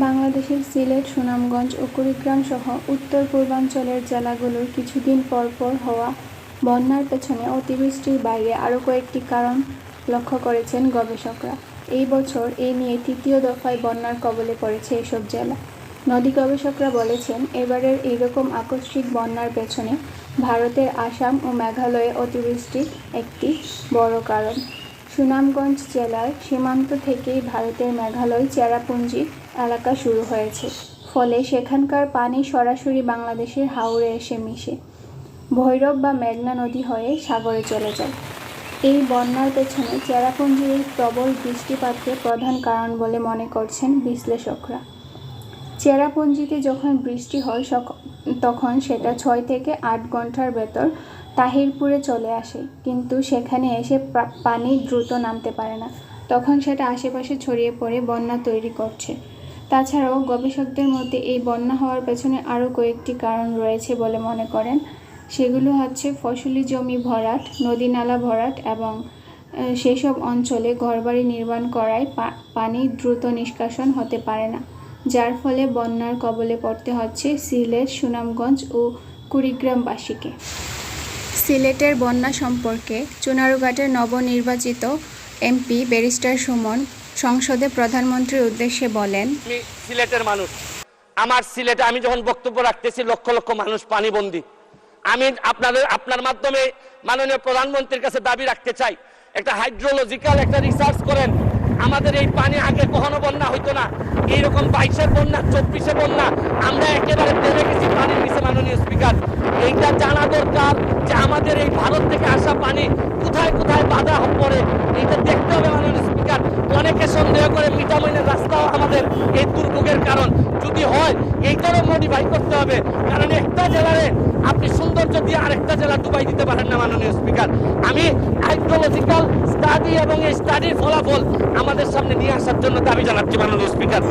বাংলাদেশের সিলেট, সুনামগঞ্জ ও কুড়িগ্রাম সহ উত্তর পূর্বাঞ্চলের জেলাগুলোর কিছুদিন পর পর হওয়া বন্যার পেছনে অতিবৃষ্টির বাইরে আরও কয়েকটি কারণ লক্ষ্য করেছেন গবেষকরা। এই বছর এ নিয়ে তৃতীয় দফায় বন্যার কবলে পড়েছে এসব জেলা। নদী গবেষকরা বলেছেন, এবারের এইরকম আকস্মিক বন্যার পেছনে ভারতের আসাম ও মেঘালয়ে অতিবৃষ্টি একটি বড় কারণ। সুনামগঞ্জ জেলার সীমান্ত থেকেই ভারতের মেঘালয় চেরাপুঞ্জি এলাকা শুরু হয়েছে। ফলে সেখানকার পানি সরাসরি বাংলাদেশের হাওরে এসে মিশে। ভৈরব বা মেঘনা নদী হয়ে সাগরে চলে যায়। এই বন্যার পেছনে চেরাপুঞ্জির প্রবল বৃষ্টিপাতকে প্রধান কারণ বলে মনে করছেন বিশ্লেষকরা। চেরাপুঞ্জিতে যখন বৃষ্টি হয় তখন সেটা ছয় থেকে আট ঘণ্টার ভেতর তাহিরপুরে চলে আসে, কিন্তু সেখানে এসে পানি দ্রুত নামতে পারে না। তখন সেটা আশেপাশে ছড়িয়ে পড়ে বন্যা তৈরি করছে। তাছাড়াও গবেষকদের মধ্যে এই বন্যা হওয়ার পেছনে আরও কয়েকটি কারণ রয়েছে বলে মনে করেন। সেগুলো হচ্ছে ফসলি জমি ভরাট, নদী নালা ভরাট এবং সেসব অঞ্চলে ঘরবাড়ি নির্মাণ করায় পানি দ্রুত নিষ্কাশন হতে পারে না, যার ফলে বন্যার কবলে পড়তে হচ্ছে সিলেট, সুনামগঞ্জ ও কুড়িগ্রামবাসীকে। সিলেটের বন্যা সম্পর্কে চুনারুঘাটের নবনির্বাচিত এমপি ব্যারিস্টার সুমন সংসদে প্রধানমন্ত্রীর উদ্দেশ্যে বলেন সিলেটের মানুষ। আমার সিলেটে আমি যখন বক্তব্য রাখতেছি, লক্ষ লক্ষ মানুষ পানিবন্দী। আমি আপনাদের, আপনার মাধ্যমে মাননীয় প্রধানমন্ত্রীর কাছে দাবি রাখতে চাই, একটা হাইড্রোলজিক্যাল একটা রিসার্চ করেন। আমাদের এই পানি আগে কখনো বন্যা হইতো না। এইরকম বাইশে বন্যা, চব্বিশে বন্যা, আমরা একেবারে গেছি পানির নিচে, মাননীয় স্পিকার। এইটা জানা দরকার যে আমাদের এই ভারত থেকে আসা পানি কোথায় কোথায় বাধা পড়ে। এইটা দেখতে হবে মাননীয় স্পিকার। অনেকে সন্দেহ করে মিটামিনের রাস্তাও আমাদের এই দুর্ভোগের কারণ। যদি হয়, এইটারও মডিফাই করতে হবে। কারণ একটা জেলারে আপনি সৌন্দর্য দিয়ে আরেকটা জেলা ডুবাই দিতে পারেন না মাননীয় স্পিকার। আমি হাইড্রোলজিক্যাল স্টাডি এবং এই স্টাডির ফলাফল আমাদের সামনে নিয়ে আসার জন্য দাবি জানাচ্ছি মাননীয় স্পিকার।